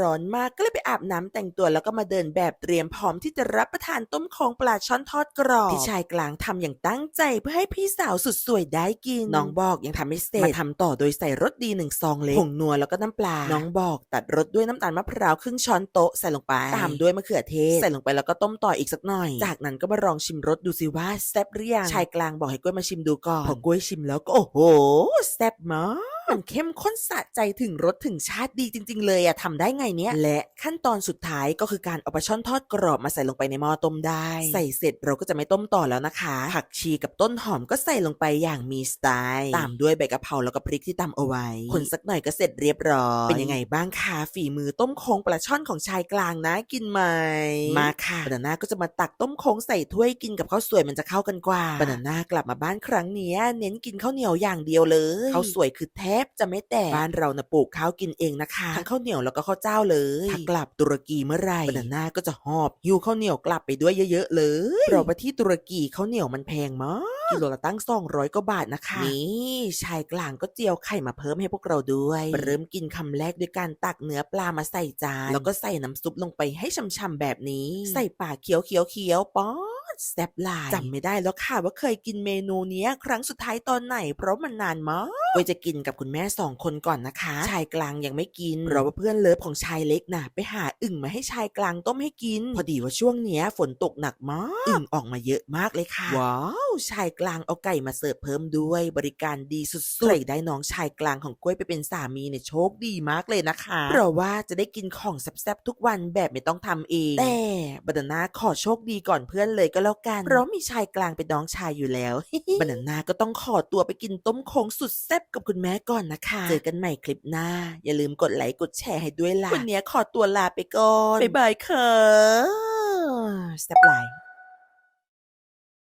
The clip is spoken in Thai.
ร้อนมากก็เลยไปอาบน้ำแต่งตัวแล้วก็มาเดินแบบเตรียมพร้อมที่จะรับประทานต้มโค้งปลาช่อนทอดกรอบที่ชายกลางทำอย่างตั้งใจเพื่อให้พี่สาวสุดสวยได้กิน น้องบอกยังทำไม่เสร็จมาทำต่อโดยใส่รสดีหนึ่งซองเล็กผงนัวแล้วก็น้ำปลา น้องบอกตัดรสด้วยน้ำตาลมะพร้าวครึ่งช้อนโต๊ะใส่ลงไป ตามด้วยมะเขือเทศใส่ลงไปแล้วก็ต้มต่ออีกสักหน่อย จากนั้นก็มาลองชิมรสดูสิว่าแซ่บหรือยังชายกลางบอกให้กล้วยมาชิมดูก่อนพอกล้วยชิมแล้วก็โอ้โหแซ่บมาก มันเข้มข้นสะใจถึงรสถึงชาติดีจริง ๆ เลยอะทำได้ไงเนี่ยและขั้นตอนสุดท้ายก็คือการเอาปลาช่อนทอดกรอบมาใส่ลงไปในหม้อต้มได้ ใส่เสร็จเราก็จะไม่ต้มต่อแล้วนะคะ ผักชีกับต้นหอมก็ใส่ลงไปอย่างมีสไตล์ตามด้วยใบกะเพราแล้วก็พริกที่ตำเอาไว้ คนสักหน่อยก็เสร็จเรียบร้อย เป็นยังไงบ้างคะฝีมือต้มโค้งปลาช่อนของชายกลางนะกินไหมมาค่ะบานาน่าก็จะมาตักต้มโค้งใส่ถ้วยกินกับข้าวสวยมันจะเข้ากันกว่าบานาน่ากลับมาบ้านครั้งเนี้ยเน้นกินข้าวเหนียวอย่างเดียวเลยข้าวสวยคือแทบจะไม่แตกบ้านเรานะปลูกข้าวกินเองนะคะทั้งข้าวเหนียวแล้วก็ข้าวเจ้าเลยถ้ากลับตุรกีเมื่อไหร่บานาน่าก็จะหอบหิ้วข้าวเหนียวกลับไปด้วยเยอะๆเลยเพราะว่าที่ตุรกีข้าวเหนียวมันแพงมาก กิโลละตั้ง200กว่าบาทนะคะ นี่ชายกลางก็เจียวไข่มาเพิ่มให้พวกเราด้วย เริ่มกินคำแรกด้วยการตักเนื้อปลามาใส่จาน แล้วก็ใส่น้ำซุปลงไปให้ช่ำๆแบบนี้ ใส่ปากเคี้ยวเคี้ยวเคี้ยวๆป๊อดแซ่บหลายจำไม่ได้แล้วค่ะว่าเคยกินเมนูเนี้ยครั้งสุดท้ายตอนไหน เพราะมันนานมากไว้จะกินกับคุณแม่สองคนก่อนนะคะ ชายกลางยังไม่กินเพราะว่าเพื่อนเลิฟของชายเล็กน่ะ ไปหาอึ่งมาให้ชายกลางต้มให้กิน พอดีว่าช่วงเนี้ยฝนตกหนักมาก อึ่งออกมาเยอะมากเลยค่ะ ว้าวชายกลางเอาไก่มาเสิร์ฟเพิ่มด้วยบริการดีสุดๆเลยได้น้องชายกลางของกล้วยไปเป็นสามีเนี่ยโชคดีมากเลยนะคะ เพราะว่าจะได้กินของแซ่บๆทุกวันแบบไม่ต้องทำเองแต่บานาน่าขอโชคดีก่อนเพื่อนเลยก็แล้วกันเพราะมีชายกลางเป็นน้องชายอยู่แล้วบานาน่าก็ต้องขอตัวไปกินต้มโค้งสุดแซ่บกับคุณแม่ก่อนนะคะ เจอกันใหม่คลิปหน้า อย่าลืมกดไลค์กดแชร์ให้ด้วยล่ะ วันนี้ขอตัวลาไปก่อน บ๊ายบายค่ะแซ่บหลาย